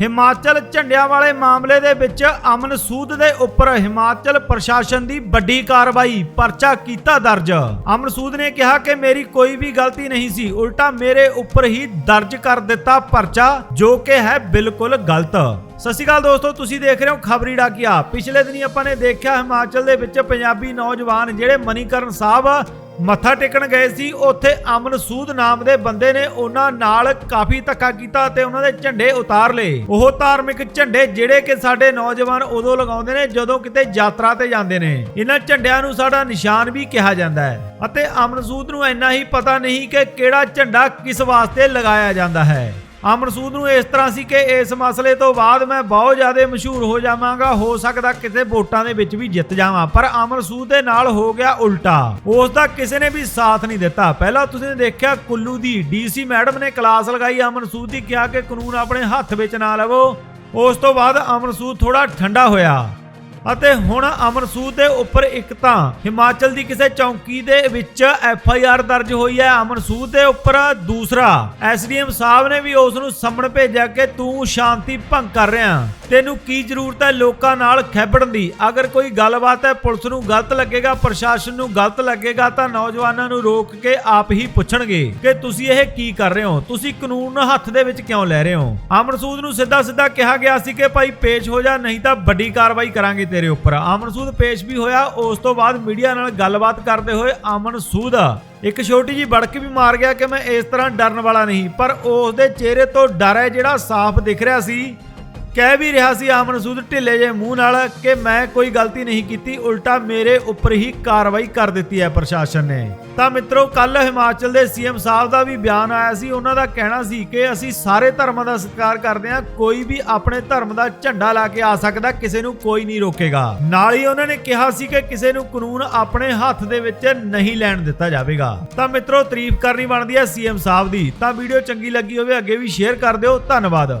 ਹਿਮਾਚਲ ਝੰਡਿਆਂ ਵਾਲੇ ਮਾਮਲੇ ਦੇ ਵਿੱਚ ਅਮਨ ਸੂਦ ਦੇ ਉੱਪਰ ਹਿਮਾਚਲ ਪ੍ਰਸ਼ਾਸਨ ਦੀ ਵੱਡੀ ਕਾਰਵਾਈ, ਪਰਚਾ ਕੀਤਾ ਦਰਜ। ਅਮਨ ਸੂਦ ਨੇ ਕਿਹਾ ਕਿ ਮੇਰੀ ਕੋਈ ਵੀ ਗਲਤੀ ਨਹੀਂ ਸੀ, ਉਲਟਾ ਮੇਰੇ ਉੱਪਰ ਹੀ ਦਰਜ ਕਰ ਦਿੱਤਾ ਪਰਚਾ, ਜੋ ਕਿ ਹੈ ਬਿਲਕੁਲ ਗਲਤ। ਸਤਿ ਸ਼੍ਰੀ ਅਕਾਲ ਦੋਸਤੋ, ਤੁਸੀਂ ਦੇਖ ਰਹੇ ਹੋ ਖਬਰੀ ਡਾਕੀਆ। ਪਿਛਲੇ ਦਿਨੀ ਆਪਾਂ ਨੇ ਦੇਖਿਆ ਹਿਮਾਚਲ ਦੇ ਵਿੱਚ ਪੰਜਾਬੀ ਨੌਜਵਾਨ ਜਿਹੜੇ ਮਨੀਕਰਨ ਸਾਹਿਬ ਮੱਥਾ ਟੇਕਣ ਗਏ ਸੀ, ਉੱਥੇ ਅਮਨ ਸੂਦ ਨਾਮ ਦੇ ਬੰਦੇ ਨੇ ਉਹਨਾਂ ਨਾਲ ਕਾਫੀ ਧੱਕਾ ਕੀਤਾ ਤੇ ਉਹਨਾਂ ਦੇ ਝੰਡੇ ਉਤਾਰ ਲਏ। ਉਹ ਧਾਰਮਿਕ ਝੰਡੇ ਜਿਹੜੇ ਕਿ ਸਾਡੇ ਨੌਜਵਾਨ ਉਦੋਂ ਲਗਾਉਂਦੇ ਨੇ, ਜਦੋਂ ਕਿਤੇ ਯਾਤਰਾ ਤੇ ਜਾਂਦੇ ਨੇ। ਇਹਨਾਂ ਝੰਡਿਆਂ ਨੂੰ ਸਾਡਾ ਨਿਸ਼ਾਨ ਵੀ ਕਿਹਾ ਜਾਂਦਾ ਹੈ। ਅਤੇ ਅਮਨ ਸੂਦ ਨੂੰ ਇੰਨਾ ਹੀ ਪਤਾ ਨਹੀਂ ਕਿ ਕਿਹੜਾ ਝੰਡਾ ਕਿਸ ਵਾਸਤੇ ਲਗਾਇਆ ਜਾਂਦਾ ਹੈ। ਅਮਰਸੂਦ ਨੂੰ ਇਸ ਤਰ੍ਹਾਂ ਸੀ ਕਿ ਇਸ ਮਸਲੇ ਤੋਂ ਬਾਅਦ ਮੈਂ ਬਹੁਤ ਜ਼ਿਆਦਾ ਮਸ਼ਹੂਰ ਹੋ ਜਾਵਾਂਗਾ, ਹੋ ਸਕਦਾ ਕਿਸੇ ਵੋਟਾਂ ਦੇ ਵਿੱਚ ਵੀ ਜਿੱਤ ਜਾਵਾਂ, ਪਰ ਅਮਰਸੂਦ ਦੇ ਨਾਲ ਹੋ ਗਿਆ ਉਲਟਾ। ਉਸ ਦਾ ਕਿਸੇ ਨੇ ਵੀ ਸਾਥ ਨਹੀਂ ਦਿੱਤਾ। ਪਹਿਲਾਂ ਤੁਸੀਂ ਦੇਖਿਆ ਕੁੱਲੂ ਦੀ ਡੀਸੀ ਮੈਡਮ ਨੇ ਕਲਾਸ ਲਗਾਈ ਅਮਰਸੂਦ ਦੀ ਕਿਹਾ ਕਿ ਕਾਨੂੰਨ ਆਪਣੇ ਹੱਥ ਵਿੱਚ ਨਾ ਲਵੋ। ਉਸ ਤੋਂ ਬਾਅਦ ਅਮਰਸੂਦ ਥੋੜਾ ਠੰਡਾ ਹੋਇਆ। ਅਤੇ ਹੁਣ ਅਮਰਸੂਦ ਦੇ ਉੱਪਰ ਇੱਕ ਤਾਂ ਹਿਮਾਚਲ ਦੀ ਕਿਸੇ ਚੌਂਕੀ ਦੇ ਵਿੱਚ ਐਫ ਆਈ ਆਰ ਦਰਜ ਹੋਈ ਹੈ, ਅਮਰਸੂਦ ਦੇ ਉੱਪਰ ਦੂਸਰਾ। ਐਸਡੀਐਮ ਸਾਹਿਬ ਨੇ ਵੀ ਉਸ ਨੂੰ ਸੰਮਣ ਭੇਜਿਆ ਕਿ ਤੂੰ ਸ਼ਾਂਤੀ ਭੰਗ ਕਰ ਰਿਹਾ। ਤੈਨੂੰ ਕੀ ਜ਼ਰੂਰਤ ਹੈ ਲੋਕਾਂ ਨਾਲ ਖੈਬੜਨ ਦੀ? ਅਗਰ ਕੋਈ ਗੱਲਬਾਤ ਹੈ, ਪੁਲਿਸ ਨੂੰ ਗਲਤ ਲੱਗੇਗਾ, ਪ੍ਰਸ਼ਾਸਨ ਨੂੰ ਗਲਤ ਲੱਗੇਗਾ, ਤਾਂ ਨੌਜਵਾਨਾਂ ਨੂੰ ਰੋਕ ਕੇ ਆਪ ਹੀ ਪੁੱਛਣਗੇ ਕਿ ਤੁਸੀਂ ਇਹ ਕੀ ਕਰ ਰਹੇ ਹੋ? ਤੁਸੀਂ ਕਾਨੂੰਨ ਹੱਥ ਦੇ ਵਿੱਚ ਕਿਉਂ ਲੈ ਰਹੇ ਹੋ? ਅਮਰਸੂਦ ਨੂੰ ਸਿੱਧਾ ਸਿੱਧਾ ਕਿਹਾ ਗਿਆ ਸੀ ਕਿ ਭਾਈ ਪੇਸ਼ ਹੋ ਜਾ, ਨਹੀਂ ਤਾਂ ਵੱਡੀ ਕਾਰਵਾਈ ਕਰਾਂਗੇ ਤੇਰੇ ਉੱਪਰ ਅਮਨਸੂਦ ਪੇਸ਼ ਵੀ ਹੋਇਆ, ਉਸ ਤੋਂ ਬਾਅਦ ਮੀਡੀਆ ਨਾਲ ਗੱਲਬਾਤ ਕਰਦੇ ਹੋਏ ਅਮਨਸੂਦ ਇੱਕ ਛੋਟੀ ਜੀ ਬੜਕ ਵੀ ਮਾਰ ਗਿਆ ਕਿ ਮੈਂ ਇਸ ਤਰ੍ਹਾਂ ਡਰਨ ਵਾਲਾ ਨਹੀਂ, ਪਰ ਉਸ ਦੇ ਚਿਹਰੇ ਤੋਂ ਡਰ ਹੈ ਜਿਹੜਾ ਸਾਫ਼ ਦਿਖ ਰਿਹਾ ਸੀ। ਕਹਿ ਵੀ ਰਿਹਾ ਸੀ ਅਮਨਸੂਦ ਢਿੱਲੇ ਜੇ ਮੂੰਹ ਨਾਲ ਕਿ ਮੈਂ ਕੋਈ ਗਲਤੀ ਨਹੀਂ ਕੀਤੀ, ਉਲਟਾ ਮੇਰੇ ਉੱਪਰ ਹੀ ਕਾਰਵਾਈ ਕਰ ਦਿੱਤੀ ਹੈ ਪ੍ਰਸ਼ਾਸਨ ਨੇ। ਤਾਂ ਮਿੱਤਰੋ ਕੱਲ ਹਿਮਾਚਲ ਦੇ ਸੀਐਮ ਸਾਹਿਬ ਦਾ ਵੀ ਬਿਆਨ ਆਇਆ ਸੀ। ਉਹਨਾਂ ਦਾ ਕਹਿਣਾ ਸੀ ਕਿ ਅਸੀਂ ਸਾਰੇ ਧਰਮਾਂ ਦਾ ਸਤਿਕਾਰ ਕਰਦੇ ਹਾਂ, ਕੋਈ ਵੀ ਆਪਣੇ ਧਰਮ ਦਾ ਝੰਡਾ ਲਾ ਕੇ ਆ ਸਕਦਾ, ਕਿਸੇ ਨੂੰ ਕੋਈ ਨਹੀਂ ਰੋਕੇਗਾ। ਨਾਲ ਹੀ ਉਹਨਾਂ ਨੇ ਕਿਹਾ ਸੀ ਕਿ ਕਿਸੇ ਨੂੰ ਕਾਨੂੰਨ ਆਪਣੇ ਹੱਥ ਦੇ ਵਿੱਚ ਨਹੀਂ ਲੈਣ ਦਿੱਤਾ ਜਾਵੇਗਾ। ਤਾਂ ਮਿੱਤਰੋ, ਤਾਰੀਫ ਕਰਨੀ ਬਣਦੀ ਹੈ ਸੀਐਮ ਸਾਹਿਬ ਦੀ। ਤਾਂ ਵੀਡੀਓ ਚੰਗੀ ਲੱਗੀ ਹੋਵੇ, ਅੱਗੇ ਵੀ ਸ਼ੇਅਰ ਕਰ ਦਿਓ। ਧੰਨਵਾਦ।